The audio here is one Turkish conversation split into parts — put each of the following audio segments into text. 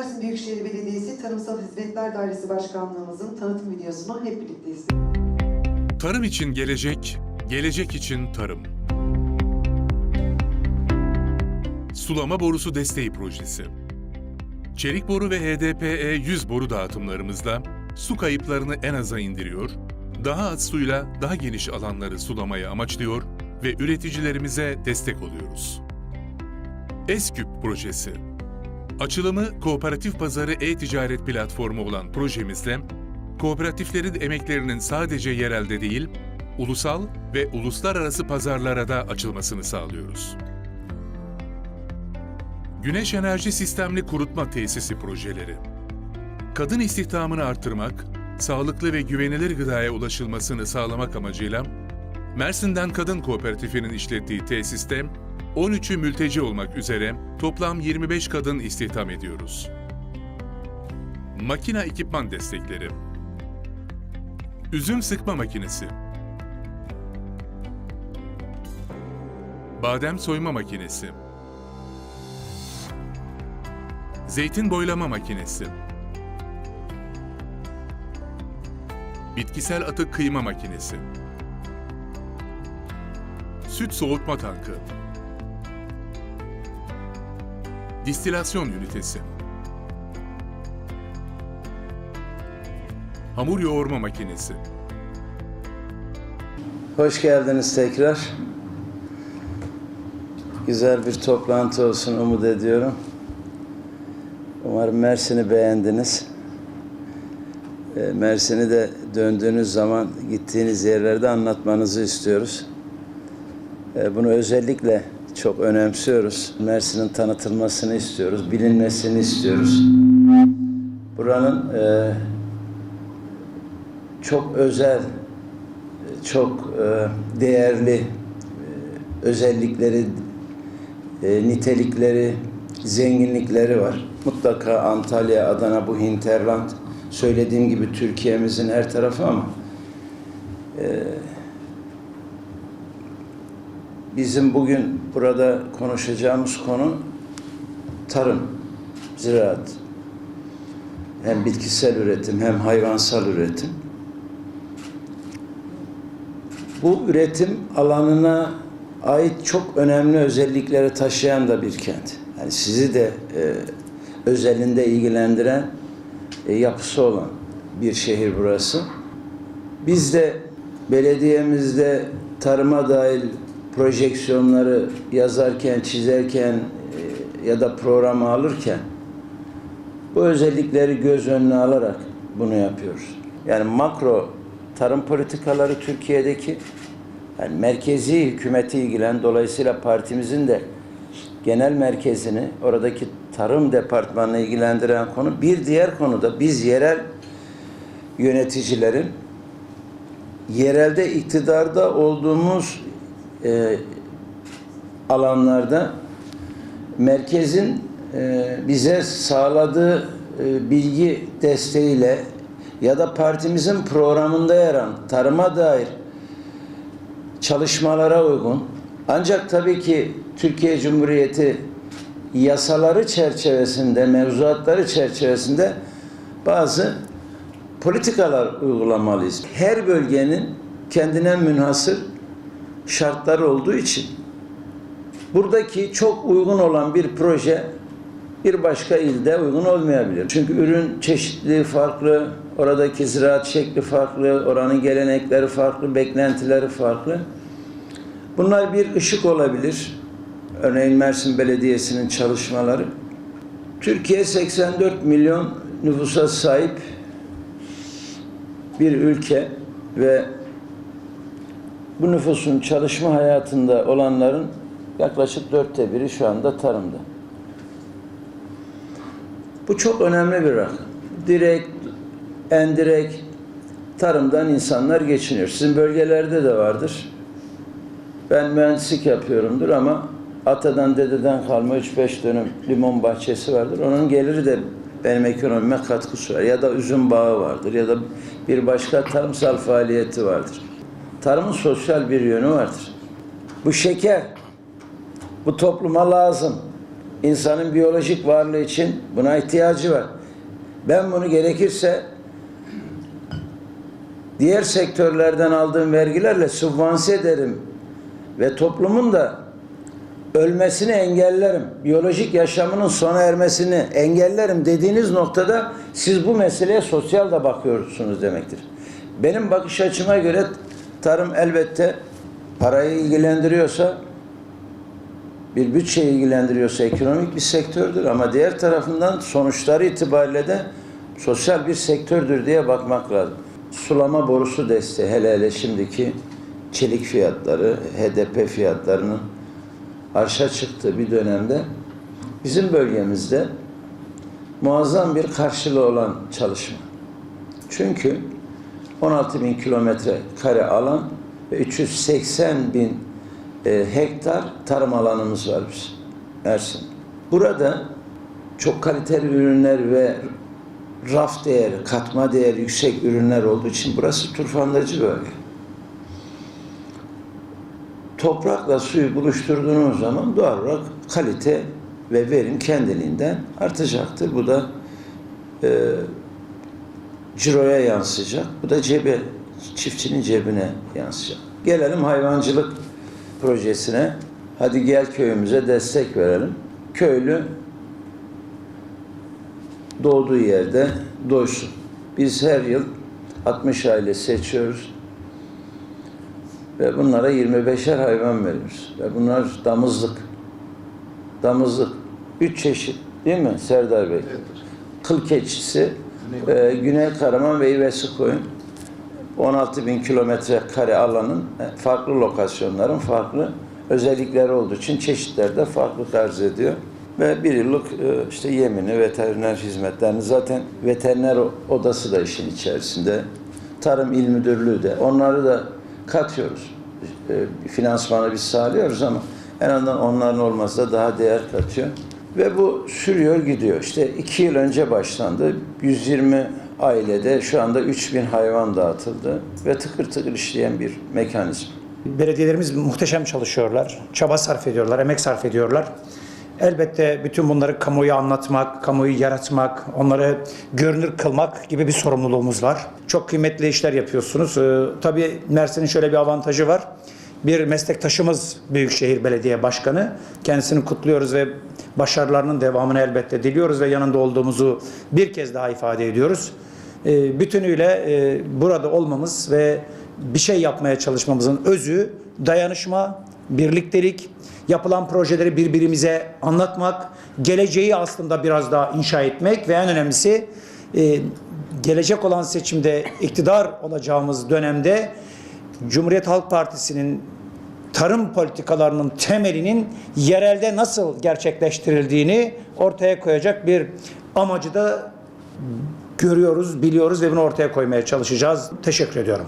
Mersin Büyükşehir Belediyesi Tarımsal Hizmetler Dairesi Başkanlığımızın tanıtım videosunu hep birlikte izleyelim. Tarım için gelecek, gelecek için tarım. Sulama borusu desteği projesi. Çelik boru ve HDPE 100 boru dağıtımlarımızla su kayıplarını en aza indiriyor, daha az suyla daha geniş alanları sulamayı amaçlıyor ve üreticilerimize destek oluyoruz. Esküp projesi. Açılımı Kooperatif Pazarı e-ticaret platformu olan projemizle kooperatiflerin emeklerinin sadece yerelde değil, ulusal ve uluslararası pazarlara da açılmasını sağlıyoruz. Güneş enerji sistemli kurutma tesisi projeleri. Kadın istihdamını artırmak, sağlıklı ve güvenilir gıdaya ulaşılmasını sağlamak amacıyla Mersin'den Kadın Kooperatifinin işlettiği tesiste 13'ü mülteci olmak üzere toplam 25 kadın istihdam ediyoruz. Makina ekipman destekleri. Üzüm sıkma makinesi. Badem soyma makinesi. Zeytin boylama makinesi. Bitkisel atık kıyma makinesi. Süt soğutma tankı. Distilasyon ünitesi. Hamur yoğurma makinesi. Hoş geldiniz tekrar. Güzel bir toplantı olsun umut ediyorum. Umarım Mersin'i beğendiniz. E, Mersin'i de döndüğünüz zaman gittiğiniz yerlerde anlatmanızı istiyoruz. E, Bunu özellikle çok önemsiyoruz. Mersin'in tanıtılmasını istiyoruz, bilinmesini istiyoruz. Buranın e, çok özel, çok e, değerli e, özellikleri, e, nitelikleri, zenginlikleri var. Mutlaka Antalya, Adana, bu hinterland söylediğim gibi Türkiye'mizin her tarafı ama e, bizim bugün burada konuşacağımız konu tarım, ziraat. Hem bitkisel üretim hem hayvansal üretim. Bu üretim alanına ait çok önemli özellikleri taşıyan da bir kent. Yani sizi de e, özelinde ilgilendiren e, yapısı olan bir şehir burası. Biz de belediyemizde tarıma dair projeksiyonları yazarken, çizerken e, ya da programa alırken bu özellikleri göz önüne alarak bunu yapıyoruz. Yani makro tarım politikaları Türkiye'deki yani merkezi hükümeti ilgilen dolayısıyla partimizin de genel merkezini oradaki tarım departmanını ilgilendiren konu bir diğer konuda biz yerel yöneticilerin yerelde iktidarda olduğumuz e, alanlarda merkezin e, bize sağladığı e, bilgi desteğiyle ya da partimizin programında yer alan tarıma dair çalışmalara uygun ancak tabii ki Türkiye Cumhuriyeti yasaları çerçevesinde, mevzuatları çerçevesinde bazı politikalar uygulamalıyız. Her bölgenin kendine münhasır şartları olduğu için buradaki çok uygun olan bir proje bir başka ilde uygun olmayabilir. Çünkü ürün çeşitliliği farklı, oradaki ziraat şekli farklı, oranın gelenekleri farklı, beklentileri farklı. Bunlar bir ışık olabilir. Örneğin Mersin Belediyesi'nin çalışmaları. Türkiye 84 milyon nüfusa sahip bir ülke ve bu nüfusun çalışma hayatında olanların yaklaşık dörtte biri şu anda tarımda. Bu çok önemli bir rakam. Direkt, endirekt tarımdan insanlar geçiniyor. Sizin bölgelerde de vardır. Ben mühendislik yapıyorumdur ama atadan dededen kalma 3-5 dönüm limon bahçesi vardır. Onun geliri de benim ekonomime katkısı var. Ya da üzüm bağı vardır ya da bir başka tarımsal faaliyeti vardır. Tarımın sosyal bir yönü vardır. Bu şeker bu topluma lazım. insanın biyolojik varlığı için buna ihtiyacı var. Ben bunu gerekirse diğer sektörlerden aldığım vergilerle sübvanse ederim ve toplumun da ölmesini engellerim. Biyolojik yaşamının sona ermesini engellerim dediğiniz noktada siz bu meseleye sosyal da bakıyorsunuz demektir. Benim bakış açıma göre tarım elbette parayı ilgilendiriyorsa bir bütçe ilgilendiriyorsa ekonomik bir sektördür ama diğer tarafından sonuçları itibariyle de sosyal bir sektördür diye bakmak lazım. Sulama borusu desteği hele hele şimdiki çelik fiyatları, HDP fiyatlarının arşa çıktığı bir dönemde bizim bölgemizde muazzam bir karşılığı olan çalışma. Çünkü 16 bin kilometre kare alan ve 380 bin e, hektar tarım alanımız var bizim Ersin. Burada çok kaliteli ürünler ve raf değeri, katma değeri yüksek ürünler olduğu için burası turfandacı bölge. Toprakla suyu buluşturduğunuz zaman doğal olarak kalite ve verim kendiliğinden artacaktır. Bu da e, ciroya yansıyacak. Bu da cebe, çiftçinin cebine yansıyacak. Gelelim hayvancılık projesine. Hadi gel köyümüze destek verelim. Köylü doğduğu yerde doysun. Biz her yıl 60 aile seçiyoruz. Ve bunlara 25'er hayvan veriyoruz. Ve bunlar damızlık. Damızlık. Üç çeşit değil mi Serdar Bey? Kıl keçisi, e, Güney Karaman ve koyun. 16 bin kilometre kare alanın e, farklı lokasyonların farklı özellikleri olduğu için çeşitler de farklı arz ediyor. Ve bir yıllık e, işte yemini, veteriner hizmetlerini zaten veteriner odası da işin içerisinde. Tarım İl Müdürlüğü de. Onları da katıyoruz. E, finansmanı biz sağlıyoruz ama en azından onların olması da daha değer katıyor. Ve bu sürüyor gidiyor. İşte iki yıl önce başlandı. 120 ailede şu anda 3000 hayvan dağıtıldı ve tıkır tıkır işleyen bir mekanizma. Belediyelerimiz muhteşem çalışıyorlar. Çaba sarf ediyorlar, emek sarf ediyorlar. Elbette bütün bunları kamuoyu anlatmak, kamuoyu yaratmak, onları görünür kılmak gibi bir sorumluluğumuz var. Çok kıymetli işler yapıyorsunuz. Ee, tabii Mersin'in şöyle bir avantajı var. Bir meslektaşımız Büyükşehir Belediye Başkanı. Kendisini kutluyoruz ve başarılarının devamını elbette diliyoruz ve yanında olduğumuzu bir kez daha ifade ediyoruz. Ee, bütünüyle e, burada olmamız ve bir şey yapmaya çalışmamızın özü dayanışma, birliktelik, yapılan projeleri birbirimize anlatmak, geleceği aslında biraz daha inşa etmek ve en önemlisi e, gelecek olan seçimde iktidar olacağımız dönemde Cumhuriyet Halk Partisi'nin tarım politikalarının temelinin yerelde nasıl gerçekleştirildiğini ortaya koyacak bir amacı da görüyoruz, biliyoruz ve bunu ortaya koymaya çalışacağız. Teşekkür ediyorum.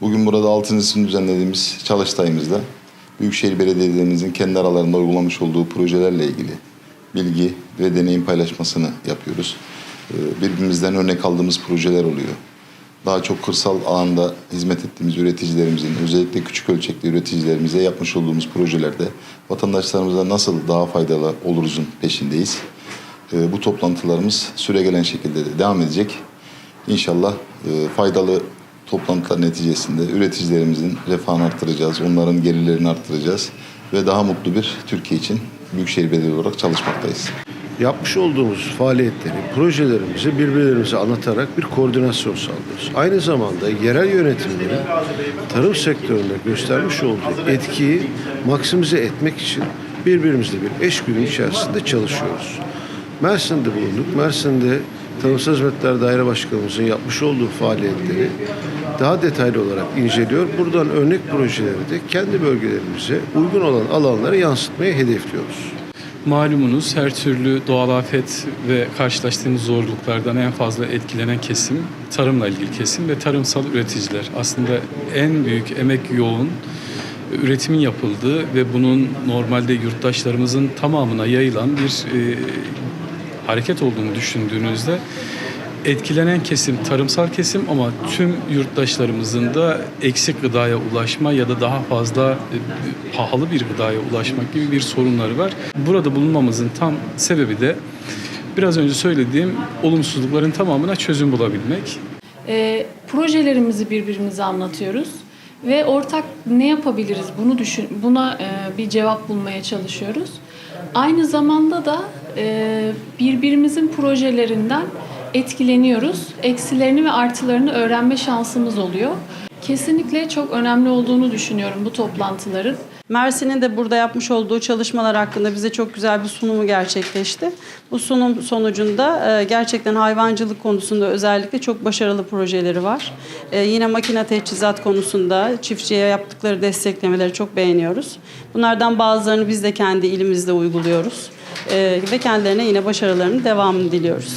Bugün burada altıncısını düzenlediğimiz çalıştayımızda Büyükşehir Belediyelerimizin kendi aralarında uygulamış olduğu projelerle ilgili bilgi ve deneyim paylaşmasını yapıyoruz. Ee, Birbirimizden örnek aldığımız projeler oluyor. Daha çok kırsal alanda hizmet ettiğimiz üreticilerimizin, özellikle küçük ölçekli üreticilerimize yapmış olduğumuz projelerde vatandaşlarımıza nasıl daha faydalı oluruzun peşindeyiz. Ee, Bu toplantılarımız süregelen şekilde de devam edecek. İnşallah e, faydalı toplantılar neticesinde üreticilerimizin refahını arttıracağız, onların gelirlerini arttıracağız ve daha mutlu bir Türkiye için Büyükşehir Belediyesi olarak çalışmaktayız. Yapmış olduğumuz faaliyetleri, projelerimizi birbirlerimize anlatarak bir koordinasyon sağlıyoruz. Aynı zamanda yerel yönetimlerin tarım sektöründe göstermiş olduğu etkiyi maksimize etmek için birbirimizle bir eşgüdüm içerisinde çalışıyoruz. Mersin'de bulunduk. Mersin'de Tarımsal Hizmetler Daire Başkanımızın yapmış olduğu faaliyetleri daha detaylı olarak inceliyor. Buradan örnek projeleri de kendi bölgelerimize uygun olan alanlara yansıtmayı hedefliyoruz. Malumunuz her türlü doğal afet ve karşılaştığımız zorluklardan en fazla etkilenen kesim tarımla ilgili kesim ve tarımsal üreticiler. Aslında en büyük emek yoğun üretimin yapıldığı ve bunun normalde yurttaşlarımızın tamamına yayılan bir e, hareket olduğunu düşündüğünüzde etkilenen kesim tarımsal kesim ama tüm yurttaşlarımızın da eksik gıdaya ulaşma ya da daha fazla e, pahalı bir gıdaya ulaşmak gibi bir sorunları var. Burada bulunmamızın tam sebebi de biraz önce söylediğim olumsuzlukların tamamına çözüm bulabilmek. E, projelerimizi birbirimize anlatıyoruz ve ortak ne yapabiliriz bunu düşün buna e, bir cevap bulmaya çalışıyoruz. Aynı zamanda da e, birbirimizin projelerinden etkileniyoruz. Eksilerini ve artılarını öğrenme şansımız oluyor. Kesinlikle çok önemli olduğunu düşünüyorum bu toplantıların. Mersin'in de burada yapmış olduğu çalışmalar hakkında bize çok güzel bir sunumu gerçekleşti. Bu sunum sonucunda e, gerçekten hayvancılık konusunda özellikle çok başarılı projeleri var. E, Yine makine teçhizat konusunda çiftçiye yaptıkları desteklemeleri çok beğeniyoruz. Bunlardan bazılarını biz de kendi ilimizde uyguluyoruz. E, Ve kendilerine yine başarılarının devamını diliyoruz.